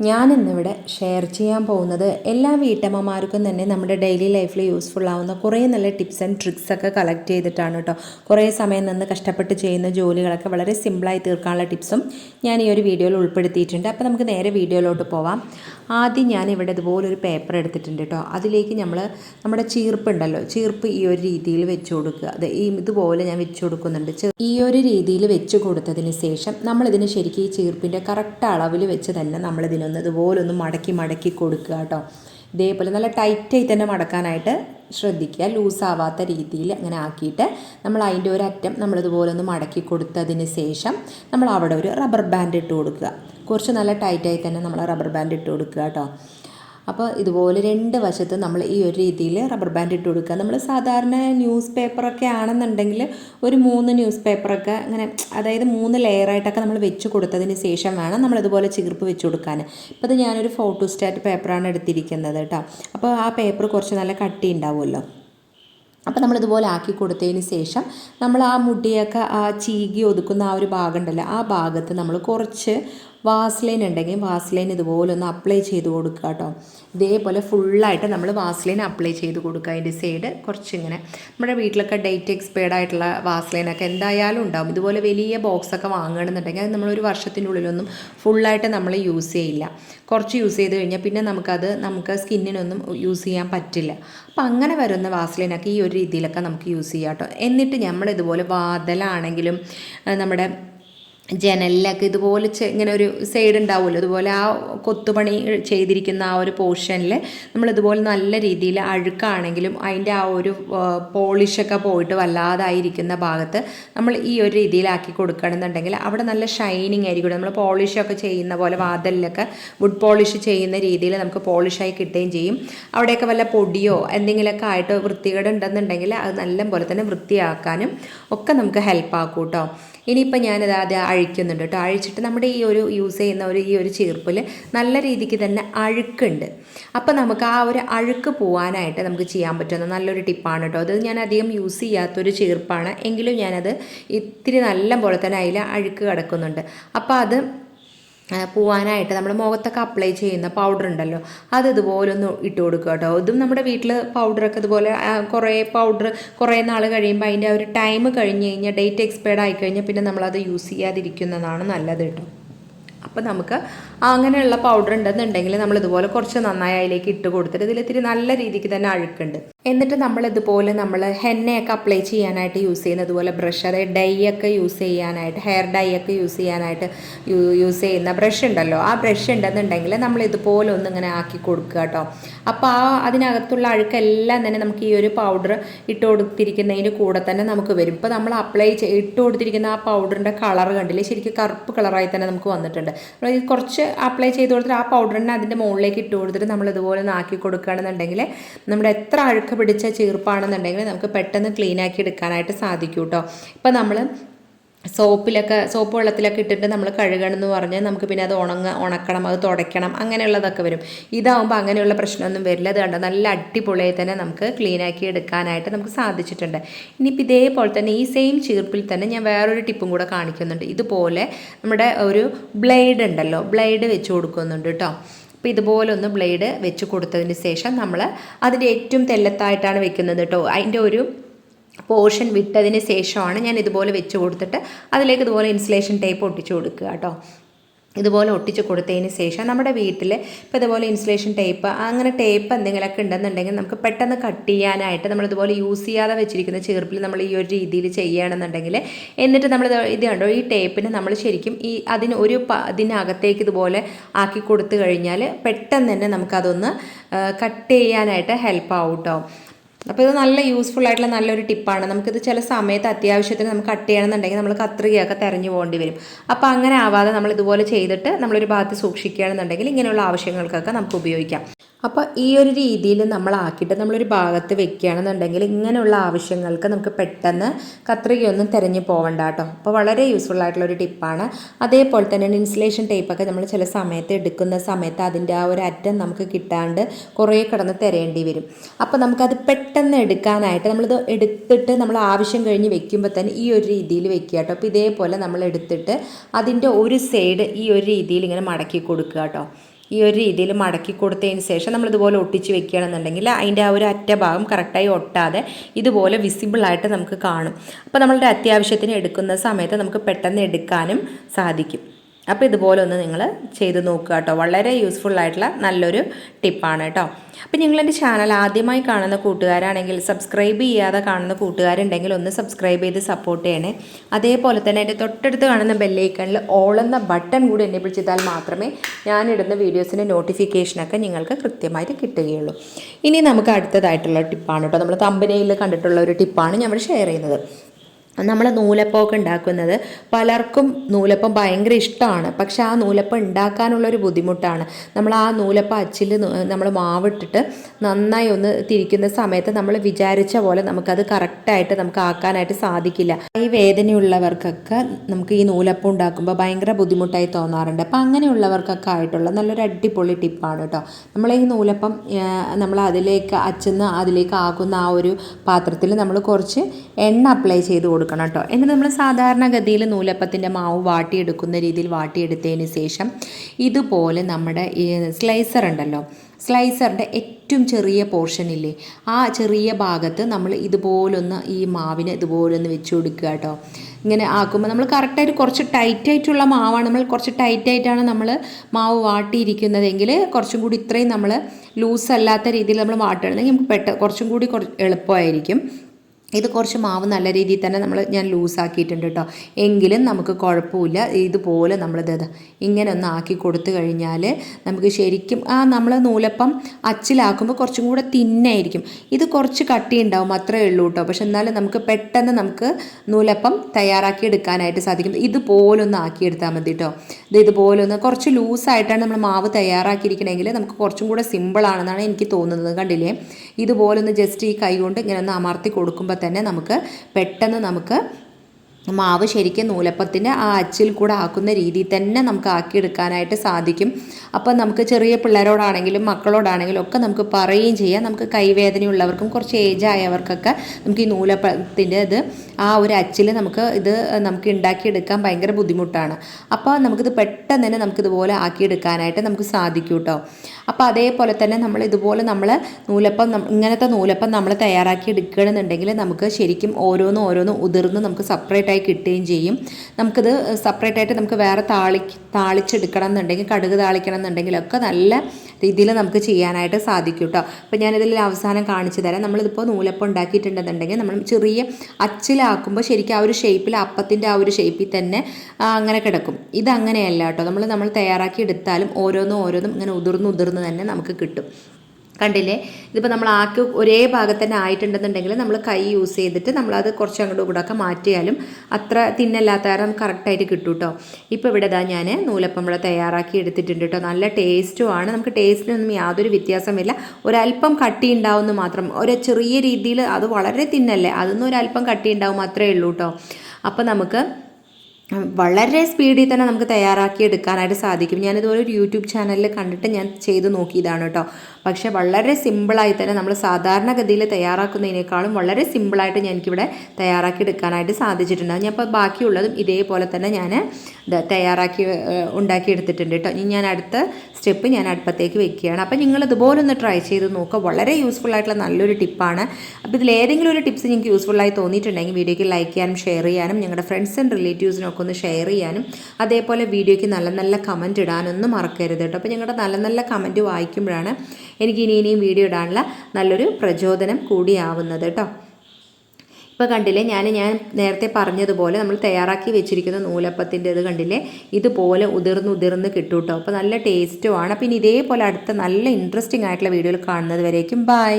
ഞാൻ ഇന്നിവിടെ ഷെയർ ചെയ്യാൻ പോകുന്നത് എല്ലാ വീട്ടമ്മമാർക്കും തന്നെ നമ്മുടെ ഡെയിലി ലൈഫിൽ യൂസ്ഫുൾ ആവുന്ന കുറേ നല്ല ടിപ്സ് ആൻഡ് ട്രിക്സ് ഒക്കെ കളക്ട് ചെയ്തിട്ടാണ് കേട്ടോ കുറേ സമയം നിന്ന് കഷ്ടപ്പെട്ട് ചെയ്യുന്ന ജോലികളൊക്കെ വളരെ സിമ്പിളായി തീർക്കാനുള്ള ടിപ്സും ഞാൻ ഈ ഒരു വീഡിയോയിൽ ഉൾപ്പെടുത്തിയിട്ടുണ്ട്. അപ്പോൾ നമുക്ക് നേരെ വീഡിയോയിലോട്ട് പോവാം. ആദ്യം ഞാൻ ഇവിടെ ഇതുപോലൊരു പേപ്പർ എടുത്തിട്ടുണ്ട് കേട്ടോ അതിലേക്ക് നമ്മൾ നമ്മുടെ ചീർപ്പുണ്ടല്ലോ ചീർപ്പ് ഈ ഒരു രീതിയിൽ വെച്ച് കൊടുക്കുക. അത് ഈ ഇതുപോലെ ഞാൻ വെച്ച് കൊടുക്കുന്നുണ്ട്. ഈ ഒരു രീതിയിൽ വെച്ച് കൊടുത്തതിന് ശേഷം നമ്മളിതിന് ശരിക്കും ഈ ചീർപ്പിന്റെ കറക്റ്റ് അളവിൽ വെച്ച് തന്നെ നമ്മളിതിനൊന്ന് ഇതുപോലെ ഒന്ന് മടക്കി മടക്കി കൊടുക്കുക കേട്ടോ. ഇതേപോലെ നല്ല ടൈറ്റായി തന്നെ മടക്കാനായിട്ട് ശ്രദ്ധിക്കുക. ലൂസാവാത്ത രീതിയിൽ അങ്ങനെ ആക്കിയിട്ട് നമ്മൾ അതിന്റെ ഒരു അറ്റം നമ്മളിതുപോലെ ഒന്ന് മടക്കി കൊടുത്തതിന് ശേഷം നമ്മൾ അവിടെ ഒരു റബ്ബർ ബാൻഡ് ഇട്ട് കൊടുക്കുക. കുറച്ച് നല്ല ടൈറ്റായി തന്നെ നമ്മൾ റബ്ബർ ബാൻഡ് ഇട്ട് കൊടുക്കുക കേട്ടോ. അപ്പോൾ ഇതുപോലെ രണ്ട് വശത്ത് നമ്മൾ ഈ ഒരു രീതിയിൽ റബ്ബർ ബാൻഡ് ഇട്ട് കൊടുക്കുക. നമ്മൾ സാധാരണ ന്യൂസ് പേപ്പറൊക്കെ ആണെന്നുണ്ടെങ്കിൽ ഒരു മൂന്ന് ന്യൂസ് പേപ്പറൊക്കെ അങ്ങനെ അതായത് മൂന്ന് ലെയറായിട്ടൊക്കെ നമ്മൾ വെച്ച് കൊടുത്തതിന് ശേഷം വേണം നമ്മൾ ഇതുപോലെ ചീർപ്പ് വെച്ച് കൊടുക്കാൻ. ഇപ്പോൾ ഇത് ഞാനൊരു ഫോട്ടോ സ്റ്റാറ്റ് പേപ്പറാണ് എടുത്തിരിക്കുന്നത് കേട്ടോ. അപ്പോൾ ആ പേപ്പർ കുറച്ച് നല്ല കട്ടി ഉണ്ടാവുമല്ലോ. അപ്പോൾ നമ്മളിതുപോലെ ആക്കി കൊടുത്തതിന് ശേഷം നമ്മൾ ആ മുടിയൊക്കെ ആ ചീകി ഒതുക്കുന്ന ആ ഒരു ഭാഗം ഉണ്ടല്ലോ ആ ഭാഗത്ത് നമ്മൾ കുറച്ച് വാസ്ലൈൻ ഉണ്ടെങ്കിൽ വാസ്ലൈൻ ഇതുപോലെ ഒന്ന് അപ്ലൈ ചെയ്ത് കൊടുക്കുക കേട്ടോ. ഇതേപോലെ ഫുള്ളായിട്ട് നമ്മൾ വാസ്ലൈൻ അപ്ലൈ ചെയ്ത് കൊടുക്കുക അതിന്റെ സൈഡ് കുറച്ചിങ്ങനെ. നമ്മുടെ വീട്ടിലൊക്കെ ഡേറ്റ് എക്സ്പയർഡ് ആയിട്ടുള്ള വാസ്ലൈനൊക്കെ എന്തായാലും ഉണ്ടാവും. ഇതുപോലെ വലിയ ബോക്സൊക്കെ വാങ്ങണമെന്നുണ്ടെങ്കിൽ അത് നമ്മളൊരു വർഷത്തിന്റെ ഉള്ളിലൊന്നും ഫുള്ളായിട്ട് നമ്മൾ യൂസ് ചെയ്യില്ല. കുറച്ച് യൂസ് ചെയ്ത് കഴിഞ്ഞാൽ പിന്നെ നമുക്കത് നമുക്ക് സ്കിന്നിനൊന്നും യൂസ് ചെയ്യാൻ പറ്റില്ല. അപ്പം അങ്ങനെ വരുന്ന വാസ്ലൈനൊക്കെ ഈ ഒരു രീതിയിലൊക്കെ നമുക്ക് യൂസ് ചെയ്യാം കേട്ടോ. എന്നിട്ട് നമ്മൾ ഇതുപോലെ വാതലാണെങ്കിലും നമ്മുടെ ജനലിലൊക്കെ ഇതുപോലെ ഇങ്ങനെ ഒരു സൈഡ് ഉണ്ടാവുമല്ലോ. അതുപോലെ ആ കൊത്തുപണി ചെയ്തിരിക്കുന്ന ആ ഒരു പോർഷനിൽ നമ്മൾ ഇതുപോലെ നല്ല രീതിയിൽ അഴുക്കാണെങ്കിലും അതിന്റെ ആ ഒരു പോളിഷൊക്കെ പോയിട്ട് വല്ലാതായിരിക്കുന്ന ഭാഗത്ത് നമ്മൾ ഈ ഒരു രീതിയിലാക്കി കൊടുക്കണമെന്നുണ്ടെങ്കിൽ അവിടെ നല്ല ഷൈനിങ് ആയിരിക്കും. നമ്മൾ പോളിഷൊക്കെ ചെയ്യുന്ന പോലെ വാതലിലൊക്കെ വുഡ് പോളിഷ് ചെയ്യുന്ന രീതിയിൽ നമുക്ക് പോളിഷായി കിട്ടുകയും ചെയ്യും. അവിടെയൊക്കെ വല്ല പൊടിയോ എന്തെങ്കിലുമൊക്കെ ആയിട്ട് വൃത്തികേട് ഉണ്ടെന്നുണ്ടെങ്കിൽ അത് നല്ല പോലെ തന്നെ വൃത്തിയാക്കാനും ഒക്കെ നമുക്ക് ഹെൽപ്പ് ആക്കും കേട്ടോ ഇനിയിപ്പോൾ ഞാനിത് ആദ്യം അഴിക്കുന്നുണ്ട് കേട്ടോ. അഴിച്ചിട്ട് നമ്മുടെ ഈ ഒരു യൂസ് ചെയ്യുന്ന ഒരു ഈ ഒരു ചീർപ്പിൽ നല്ല രീതിക്ക് തന്നെ അഴുക്കുണ്ട്. അപ്പോൾ നമുക്ക് ആ ഒരു അഴുക്ക് പോകാനായിട്ട് നമുക്ക് ചെയ്യാൻ പറ്റുന്ന നല്ലൊരു ടിപ്പാണ് കേട്ടോ. അത് ഞാൻ അധികം യൂസ് ചെയ്യാത്തൊരു ചീർപ്പാണ്. എങ്കിലും ഞാനത് ഇത്തിരി നല്ല പോലെ തന്നെ അതിൽ അഴുക്ക് കിടക്കുന്നുണ്ട്. അപ്പോൾ അത് പോവാനായിട്ട് നമ്മൾ മുഖത്തൊക്കെ അപ്ലൈ ചെയ്യുന്ന പൗഡർ ഉണ്ടല്ലോ അത് ഇതുപോലെ ഒന്ന് ഇട്ട് കൊടുക്കുക കേട്ടോ. ഇതും നമ്മുടെ വീട്ടിൽ പൗഡറൊക്കെ ഇതുപോലെ കുറേ പൗഡർ കുറേ നാൾ കഴിയുമ്പോൾ അതിന്റെ ഒരു ടൈം കഴിഞ്ഞ് കഴിഞ്ഞാൽ ഡേറ്റ് എക്സ്പയർഡ് ആയിക്കഴിഞ്ഞാൽ പിന്നെ നമ്മളത് യൂസ് ചെയ്യാതിരിക്കുന്നതാണ് നല്ലത് കേട്ടോ. അപ്പോൾ നമുക്ക് അങ്ങനെയുള്ള പൗഡർ ഉണ്ടെന്നുണ്ടെങ്കിൽ നമ്മൾ ഇതുപോലെ കുറച്ച് നന്നായി അതിലേക്ക് ഇട്ട് കൊടുത്തിട്ട് ഇതിൽ ഇത്തിരി നല്ല രീതിക്ക് തന്നെ അഴുക്കുണ്ട്. എന്നിട്ട് നമ്മൾ ഇതുപോലെ നമ്മൾ ഹെന്നയൊക്കെ അപ്ലൈ ചെയ്യാനായിട്ട് യൂസ് ചെയ്യുന്ന അതുപോലെ ബ്രഷ് അതായത് ഡൈ ഒക്കെ യൂസ് ചെയ്യാനായിട്ട് ഹെയർ ഡൈ ഒക്കെ യൂസ് ചെയ്യാനായിട്ട് യൂസ് ചെയ്യുന്ന ബ്രഷ് ഉണ്ടല്ലോ. ആ ബ്രഷ് ഉണ്ടെന്നുണ്ടെങ്കിൽ നമ്മൾ ഇതുപോലെ ഒന്ന് ഇങ്ങനെ ആക്കി കൊടുക്കുക കേട്ടോ. അപ്പോൾ ആ അതിനകത്തുള്ള അഴുക്കെല്ലാം തന്നെ നമുക്ക് ഈ ഒരു പൗഡർ ഇട്ട് കൊടുത്തിരിക്കുന്നതിന് കൂടെ തന്നെ നമുക്ക് വരും. ഇപ്പോൾ നമ്മൾ അപ്ലൈ ഇട്ട് കൊടുത്തിരിക്കുന്ന ആ പൗഡറിന്റെ കളർ കണ്ടില്ലേ? ശരിക്കും കറുപ്പ് കളറായി തന്നെ നമുക്ക് വന്നിട്ടുണ്ട്. കുറച്ച് അപ്ലൈ ചെയ്ത് കൊടുത്തിട്ട് ആ പൗഡറിനെ അതിന്റെ മുകളിലേക്ക് ഇട്ട് കൊടുത്തിട്ട് നമ്മൾ ഇതുപോലെ ആക്കി കൊടുക്കുകയാണെന്നുണ്ടെങ്കിൽ നമ്മുടെ എത്ര അഴുക്ക് പിടിച്ച ചീർപ്പാണെന്നുണ്ടെങ്കിൽ നമുക്ക് പെട്ടെന്ന് ക്ലീൻ ആക്കി എടുക്കാനായിട്ട് സാധിക്കും കേട്ടോ ഇപ്പം നമ്മൾ സോപ്പിലൊക്കെ സോപ്പ് വെള്ളത്തിലൊക്കെ ഇട്ടിട്ട് നമ്മൾ കഴുകണം എന്ന് പറഞ്ഞാൽ നമുക്ക് പിന്നെ അത് ഉണങ്ങ ഉണക്കണം അത് തുടയ്ക്കണം അങ്ങനെയുള്ളതൊക്കെ വരും. ഇതാവുമ്പോൾ അങ്ങനെയുള്ള പ്രശ്നമൊന്നും വരില്ല. അത് കണ്ടോ? നല്ല അടിപൊളിയായി തന്നെ നമുക്ക് ക്ലീൻ ആക്കി എടുക്കാനായിട്ട് നമുക്ക് സാധിച്ചിട്ടുണ്ട്. ഇനിയിപ്പോൾ ഇതേപോലെ തന്നെ ഈ സെയിം ചീർപ്പിൽ തന്നെ ഞാൻ വേറൊരു ടിപ്പും കൂടെ കാണിക്കുന്നുണ്ട്. ഇതുപോലെ നമ്മുടെ ഒരു ബ്ലേഡ് ഉണ്ടല്ലോ. ബ്ലേഡ് വെച്ച് കൊടുക്കുന്നുണ്ട് കേട്ടോ. അപ്പോൾ ഇതുപോലെ ഒന്ന് ബ്ലേഡ് വെച്ച് കൊടുത്തതിന് ശേഷം നമ്മൾ അതിന്റെ ഏറ്റവും തെല്ലത്തായിട്ടാണ് വെക്കുന്നത് കേട്ടോ. അതിന്റെ ഒരു പോർഷൻ വിട്ടതിന് ശേഷമാണ് ഞാൻ ഇതുപോലെ വെച്ച് കൊടുത്തിട്ട് അതിലേക്ക് ഇതുപോലെ ഇൻസുലേഷൻ ടേപ്പ് ഒട്ടിച്ചു കൊടുക്കുക കേട്ടോ. ഇതുപോലെ ഒട്ടിച്ച് കൊടുത്തതിന് ശേഷം നമ്മുടെ വീട്ടിൽ ഇപ്പോൾ ഇതുപോലെ ഇൻസുലേഷൻ ടേപ്പ് അങ്ങനെ ടേപ്പ് എന്തെങ്കിലുമൊക്കെ ഉണ്ടെന്നുണ്ടെങ്കിൽ നമുക്ക് പെട്ടെന്ന് കട്ട് ചെയ്യാനായിട്ട് നമ്മൾ ഇതുപോലെ യൂസ് ചെയ്യാതെ വെച്ചിരിക്കുന്ന ചെറുപ്പിൽ നമ്മൾ ഈ ഒരു രീതിയിൽ ചെയ്യുകയാണെന്നുണ്ടെങ്കിൽ എന്നിട്ട് നമ്മൾ ഇത് കണ്ടോ ഈ ടേപ്പിന് നമ്മൾ ശരിക്കും ഈ അതിന് ഒരു ഇതിനകത്തേക്ക് ഇതുപോലെ ആക്കി കൊടുത്തു കഴിഞ്ഞാൽ പെട്ടെന്ന് തന്നെ നമുക്കതൊന്ന് കട്ട് ചെയ്യാനായിട്ട് ഹെൽപ്പ് ആവും കേട്ടോ. അപ്പോൾ ഇത് നല്ല യൂസ്ഫുൾ ആയിട്ടുള്ള നല്ലൊരു ടിപ്പാണ് നമുക്കിത് ചില സമയത്ത് അത്യാവശ്യത്തിന് നമുക്ക് കട്ട് ചെയ്യണമെന്നുണ്ടെങ്കിൽ നമ്മൾ കത്രികയൊക്കെ തെരഞ്ഞു പോകേണ്ടി വരും. അപ്പോൾ അങ്ങനെ ആവാതെ നമ്മൾ ഇതുപോലെ ചെയ്തിട്ട് നമ്മളൊരു ഭാഗത്ത് സൂക്ഷിക്കുകയാണെന്നുണ്ടെങ്കിൽ ഇങ്ങനെയുള്ള ആവശ്യങ്ങൾക്കൊക്കെ നമുക്ക് ഉപയോഗിക്കാം. അപ്പോൾ ഈ ഒരു രീതിയിൽ നമ്മൾ ആക്കിയിട്ട് നമ്മളൊരു ഭാഗത്ത് വെക്കുകയാണെന്നുണ്ടെങ്കിൽ ഇങ്ങനെയുള്ള ആവശ്യങ്ങൾക്ക് നമുക്ക് പെട്ടെന്ന് കത്രികയൊന്നും തിരഞ്ഞു പോകണ്ട കേട്ടോ. അപ്പോൾ വളരെ യൂസ്ഫുൾ ആയിട്ടുള്ള ഒരു ടിപ്പാണ് അതേപോലെ തന്നെ ഇൻസുലേഷൻ ടേപ്പൊക്കെ നമ്മൾ ചില സമയത്ത് എടുക്കുന്ന സമയത്ത് അതിന്റെ ആ ഒരു അറ്റം നമുക്ക് കിട്ടാണ്ട് കുറേ കിടന്ന് തിരയേണ്ടി വരും. അപ്പോൾ നമുക്കത് പെട്ടെന്ന് എടുക്കാനായിട്ട് നമ്മളിത് എടുത്തിട്ട് നമ്മൾ ആവശ്യം കഴിഞ്ഞ് വെക്കുമ്പോൾ തന്നെ ഈ ഒരു രീതിയിൽ വെക്കുക കേട്ടോ. അപ്പോൾ ഇതേപോലെ നമ്മൾ എടുത്തിട്ട് അതിന്റെ ഒരു സൈഡ് ഈ ഒരു രീതിയിൽ ഇങ്ങനെ മടക്കി കൊടുക്കുക കേട്ടോ. ഈ ഒരു രീതിയിൽ മടക്കി കൊടുത്തതിന് ശേഷം നമ്മളിതുപോലെ ഒട്ടിച്ച് വെക്കുകയാണെന്നുണ്ടെങ്കിൽ അതിന്റെ ആ ഒരു അറ്റ ഭാഗം കറക്റ്റായി ഒട്ടാതെ ഇതുപോലെ വിസിബിളായിട്ട് നമുക്ക് കാണും. അപ്പോൾ നമ്മളുടെ അത്യാവശ്യത്തിന് എടുക്കുന്ന സമയത്ത് നമുക്ക് പെട്ടെന്ന് എടുക്കാനും സാധിക്കും. അപ്പോൾ ഇതുപോലെ ഒന്ന് നിങ്ങൾ ചെയ്ത് നോക്കുക കേട്ടോ. വളരെ യൂസ്ഫുൾ ആയിട്ടുള്ള നല്ലൊരു ടിപ്പാണ് കേട്ടോ. അപ്പോൾ നിങ്ങളെന്റെ ചാനൽ ആദ്യമായി കാണുന്ന കൂട്ടുകാരാണെങ്കിൽ സബ്സ്ക്രൈബ് ചെയ്യാതെ കാണുന്ന കൂട്ടുകാരുണ്ടെങ്കിൽ ഒന്ന് സബ്സ്ക്രൈബ് ചെയ്ത് സപ്പോർട്ട് ചെയ്യണേ. അതേപോലെ തന്നെ എന്റെ തൊട്ടടുത്ത് കാണുന്ന ബെല്ലൈക്കണിൽ ഓൾ എന്ന ബട്ടൺ കൂടി എന്നെ ചെയ്താൽ മാത്രമേ ഞാനിടുന്ന വീഡിയോസിന്റെ നോട്ടിഫിക്കേഷനൊക്കെ നിങ്ങൾക്ക് കൃത്യമായിട്ട് കിട്ടുകയുള്ളൂ. ഇനി നമുക്ക് അടുത്തതായിട്ടുള്ള ടിപ്പാണ് കേട്ടോ. നമ്മൾ കമ്പനിയിൽ കണ്ടിട്ടുള്ള ഒരു ടിപ്പാണ് ഇവിടെ ഷെയർ ചെയ്യുന്നത്. നമ്മൾ നൂലപ്പമൊക്കെ ഉണ്ടാക്കുന്നത് പലർക്കും നൂലപ്പം ഭയങ്കര ഇഷ്ടമാണ്. പക്ഷെ ആ നൂലപ്പം ഉണ്ടാക്കാനുള്ളൊരു ബുദ്ധിമുട്ടാണ്. നമ്മൾ ആ നൂലപ്പം അച്ചിൽ നമ്മൾ മാവിട്ടിട്ട് നന്നായി ഒന്ന് തിരിക്കുന്ന സമയത്ത് നമ്മൾ വിചാരിച്ച പോലെ നമുക്കത് കറക്റ്റായിട്ട് നമുക്ക് ആക്കാനായിട്ട് സാധിക്കില്ല. ഈ വേദനയുള്ളവർക്കൊക്കെ നമുക്ക് ഈ നൂലപ്പം ഉണ്ടാക്കുമ്പോൾ ഭയങ്കര ബുദ്ധിമുട്ടായി തോന്നാറുണ്ട്. അപ്പം അങ്ങനെയുള്ളവർക്കൊക്കെ ആയിട്ടുള്ള നല്ലൊരു അടിപൊളി ടിപ്പാണ് കേട്ടോ. നമ്മൾ ഈ നൂലപ്പം നമ്മൾ അതിലേക്ക് അച്ചുന്ന അതിലേക്ക് ആക്കുന്ന ആ ഒരു പാത്രത്തിൽ നമ്മൾ കുറച്ച് എണ്ണ അപ്ലൈ ചെയ്ത് കൊടുക്കും. കൊടുക്കണം കേട്ടോ. എന്നിട്ട് നമ്മൾ സാധാരണഗതിയിൽ നൂലപ്പത്തിന്റെ മാവ് വാട്ടിയെടുക്കുന്ന രീതിയിൽ വാട്ടിയെടുത്തതിന് ശേഷം ഇതുപോലെ നമ്മുടെ ഈ സ്ലൈസർ ഉണ്ടല്ലോ. സ്ലൈസറിന്റെ ഏറ്റവും ചെറിയ പോർഷൻ ഇല്ലേ? ആ ചെറിയ ഭാഗത്ത് നമ്മൾ ഇതുപോലൊന്ന് ഈ മാവിന് ഇതുപോലൊന്ന് വെച്ച് കൊടുക്കുക കേട്ടോ. ഇങ്ങനെ ആക്കുമ്പോൾ നമ്മൾ കറക്റ്റായിട്ട് കുറച്ച് ടൈറ്റായിട്ടുള്ള മാവാണ്. നമ്മൾ കുറച്ച് ടൈറ്റായിട്ടാണ് നമ്മൾ മാവ് വാട്ടിയിരിക്കുന്നതെങ്കിൽ കുറച്ചും കൂടി ഇത്രയും നമ്മൾ ലൂസ് അല്ലാത്ത രീതിയിൽ നമ്മൾ വാട്ടുകയാണെങ്കിൽ നമുക്ക് പെട്ട കുറച്ചും കൂടി എളുപ്പമായിരിക്കും. ഇത് കുറച്ച് മാവ് നല്ല രീതിയിൽ തന്നെ നമ്മൾ ഞാൻ ലൂസാക്കിയിട്ടുണ്ട് കേട്ടോ. എങ്കിലും നമുക്ക് കുഴപ്പമില്ല. ഇതുപോലെ നമ്മളിത് ഇങ്ങനെ ഒന്ന് ആക്കി കൊടുത്തു കഴിഞ്ഞാൽ നമുക്ക് ശരിക്കും ആ നമ്മൾ നൂലപ്പം അച്ചിലാക്കുമ്പോൾ കുറച്ചും കൂടെ തിന്നായിരിക്കും. ഇത് കുറച്ച് കട്ടി ഉണ്ടാവും അത്രേ ഉള്ളൂ കേട്ടോ. പക്ഷെ എന്നാലും നമുക്ക് പെട്ടെന്ന് നമുക്ക് നൂലപ്പം തയ്യാറാക്കി എടുക്കാനായിട്ട് സാധിക്കും. ഇതുപോലൊന്ന് ആക്കിയെടുത്താൽ മതി കേട്ടോ. ഇത് ഇതുപോലൊന്ന് കുറച്ച് ലൂസായിട്ടാണ് നമ്മൾ മാവ് തയ്യാറാക്കിയിരിക്കണമെങ്കിൽ നമുക്ക് കുറച്ചും കൂടെ സിമ്പിളാണെന്നാണ് എനിക്ക് തോന്നുന്നത്. കണ്ടില്ലേ? ഇതുപോലൊന്ന് ജസ്റ്റ് ഈ കൈ കൊണ്ട് ഇങ്ങനെ ഒന്ന് അമർത്തി കൊടുക്കുമ്പോൾ തന്നെ നമുക്ക് പെട്ടെന്ന് നമുക്ക് മാവ് ശരിക്കും നൂലപ്പത്തിന്റെ ആ അച്ചിൽ കൂടെ ആക്കുന്ന രീതിയിൽ തന്നെ നമുക്ക് ആക്കിയെടുക്കാനായിട്ട് സാധിക്കും. അപ്പം നമുക്ക് ചെറിയ പിള്ളേരോടാണെങ്കിലും മക്കളോടാണെങ്കിലും ഒക്കെ നമുക്ക് പറയുകയും ചെയ്യാം. നമുക്ക് കൈവേദനയുള്ളവർക്കും കുറച്ച് ഏജ് ആയവർക്കൊക്കെ നമുക്ക് ഈ നൂലപ്പത്തിന്റെ ഇത് ആ ഒരു അച്ചിൽ നമുക്ക് ഇത് നമുക്ക് ഉണ്ടാക്കിയെടുക്കാൻ ഭയങ്കര ബുദ്ധിമുട്ടാണ്. അപ്പോൾ നമുക്കിത് പെട്ടെന്ന് തന്നെ നമുക്കിതുപോലെ ആക്കിയെടുക്കാനായിട്ട് നമുക്ക് സാധിക്കും കേട്ടോ. അപ്പോൾ അതേപോലെ തന്നെ നമ്മൾ ഇതുപോലെ നമ്മൾ നൂലപ്പം ഇങ്ങനത്തെ നൂലപ്പം നമ്മൾ തയ്യാറാക്കി എടുക്കണമെന്നുണ്ടെങ്കിൽ നമുക്ക് ശരിക്കും ഓരോന്നും ഓരോന്നും ഉതിർന്ന് നമുക്ക് സെപ്പറേറ്റ് ആയി കിട്ടുകയും ചെയ്യും. നമുക്കിത് സെപ്പറേറ്റ് ആയിട്ട് നമുക്ക് വേറെ താളി താളിച്ചെടുക്കണം എന്നുണ്ടെങ്കിൽ കടുക് താളിക്കണം എന്നുണ്ടെങ്കിലൊക്കെ നല്ല രീതിയിൽ നമുക്ക് ചെയ്യാനായിട്ട് സാധിക്കും കേട്ടോ അപ്പോൾ ഞാനിതിൽ അവസാനം കാണിച്ചു തരാം. നമ്മളിതിപ്പോൾ നൂലപ്പം ഉണ്ടാക്കിയിട്ടുണ്ടെന്നുണ്ടെങ്കിൽ നമ്മൾ ചെറിയ അച്ചിലാക്കുമ്പോൾ ശരിക്കും ആ ഒരു ഷേപ്പിൽ അപ്പത്തിന്റെ ആ ഒരു ഷേപ്പിൽ തന്നെ അങ്ങനെ കിടക്കും. ഇതങ്ങനെയല്ല കേട്ടോ നമ്മൾ നമ്മൾ തയ്യാറാക്കി എടുത്താലും ഓരോന്നും ഓരോന്നും ഇങ്ങനെ ഉതിർന്ന് ഉതിർന്ന് തന്നെ നമുക്ക് കിട്ടും. കണ്ടില്ലേ? ഇതിപ്പോൾ നമ്മൾ ആക്ക് ഒരേ ഭാഗത്ത് തന്നെ ആയിട്ടുണ്ടെന്നുണ്ടെങ്കിൽ നമ്മൾ കൈ യൂസ് ചെയ്തിട്ട് നമ്മളത് കുറച്ച് അങ്ങോട്ടും കൂടെ മാറ്റിയാലും അത്ര തിന്നല്ലാത്ത കാരണം കറക്റ്റായിട്ട് കിട്ടും കേട്ടോ. ഇപ്പോൾ ഇവിടെ ഇതാ ഞാൻ നൂലപ്പം ഇവിടെ തയ്യാറാക്കി എടുത്തിട്ടുണ്ട് കേട്ടോ. നല്ല ടേസ്റ്റുമാണ് നമുക്ക് ടേസ്റ്റിനൊന്നും യാതൊരു വ്യത്യാസമില്ല ഒരല്പം കട്ടി ഉണ്ടാവുമെന്ന് മാത്രം. ഒരു ചെറിയ രീതിയിൽ അത് വളരെ തിന്നല്ലേ? അതൊന്നും ഒരല്പം കട്ടി ഉണ്ടാവും മാത്രമേ ഉള്ളൂ കേട്ടോ. അപ്പോൾ നമുക്ക് വളരെ സ്പീഡിൽ തന്നെ നമുക്ക് തയ്യാറാക്കി എടുക്കാനായിട്ട് സാധിക്കും. ഞാനിതുപോലെ ഒരു യൂട്യൂബ് ചാനലിൽ കണ്ടിട്ട് ഞാൻ ചെയ്ത് നോക്കിയതാണ് കേട്ടോ. പക്ഷേ വളരെ സിമ്പിളായി തന്നെ നമ്മൾ സാധാരണഗതിയിൽ തയ്യാറാക്കുന്നതിനേക്കാളും വളരെ സിമ്പിളായിട്ട് എനിക്കിവിടെ തയ്യാറാക്കി എടുക്കാനായിട്ട് സാധിച്ചിട്ടുണ്ട്. ഞാൻ ഇപ്പോൾ ബാക്കിയുള്ളതും ഇതേപോലെ തന്നെ ഞാൻ തയ്യാറാക്കി ഉണ്ടാക്കി എടുത്തിട്ടുണ്ട് കേട്ടോ. ഇനി ഞാൻ അടുത്ത സ്റ്റെപ്പ് ഞാൻ അടുപ്പത്തേക്ക് വെക്കുകയാണ്. അപ്പോൾ നിങ്ങൾ ഇതുപോലെ ഒന്ന് ട്രൈ ചെയ്ത് നോക്കുക. വളരെ യൂസ്ഫുൾ ആയിട്ടുള്ള നല്ലൊരു ടിപ്പാണ് അപ്പോൾ ഇതിൽ ഏതെങ്കിലും ഒരു ടിപ്സ് നിങ്ങൾക്ക് യൂസ്ഫുള്ളായി തോന്നിയിട്ടുണ്ടെങ്കിൽ വീഡിയോയ്ക്ക് ലൈക്ക് ചെയ്യാനും ഷെയർ ചെയ്യാനും ഞങ്ങളുടെ ഫ്രണ്ട്സ് ആൻഡ് റിലേറ്റീവ്സിനൊക്കെ ഒന്ന് ഷെയർ ചെയ്യാനും അതേപോലെ വീഡിയോയ്ക്ക് നല്ല നല്ല കമന്റ് ഇടാനൊന്നും മറക്കരുത് കേട്ടോ. അപ്പോൾ ഞങ്ങളുടെ നല്ല നല്ല കമന്റ് വായിക്കുമ്പോഴാണ് എനിക്ക് ഇനി ഇനിയും വീഡിയോ ഇടാനുള്ള നല്ലൊരു പ്രചോദനം കൂടിയാവുന്നത് കേട്ടോ. ഇപ്പോൾ കണ്ടില്ലേ ഞാൻ ഞാൻ നേരത്തെ പറഞ്ഞതുപോലെ നമ്മൾ തയ്യാറാക്കി വെച്ചിരിക്കുന്ന നൂലപ്പത്തിന്റെ ഇത് കണ്ടില്ലേ ഇതുപോലെ ഉതിർന്ന് ഉതിർന്ന് കിട്ടും കേട്ടോ അപ്പോൾ നല്ല ടേസ്റ്റുമാണ് പിന്നെ ഇതേപോലെ അടുത്ത നല്ല ഇൻട്രസ്റ്റിംഗ് ആയിട്ടുള്ള വീഡിയോയിൽ കാണുന്നത് വരേക്കും. ബൈ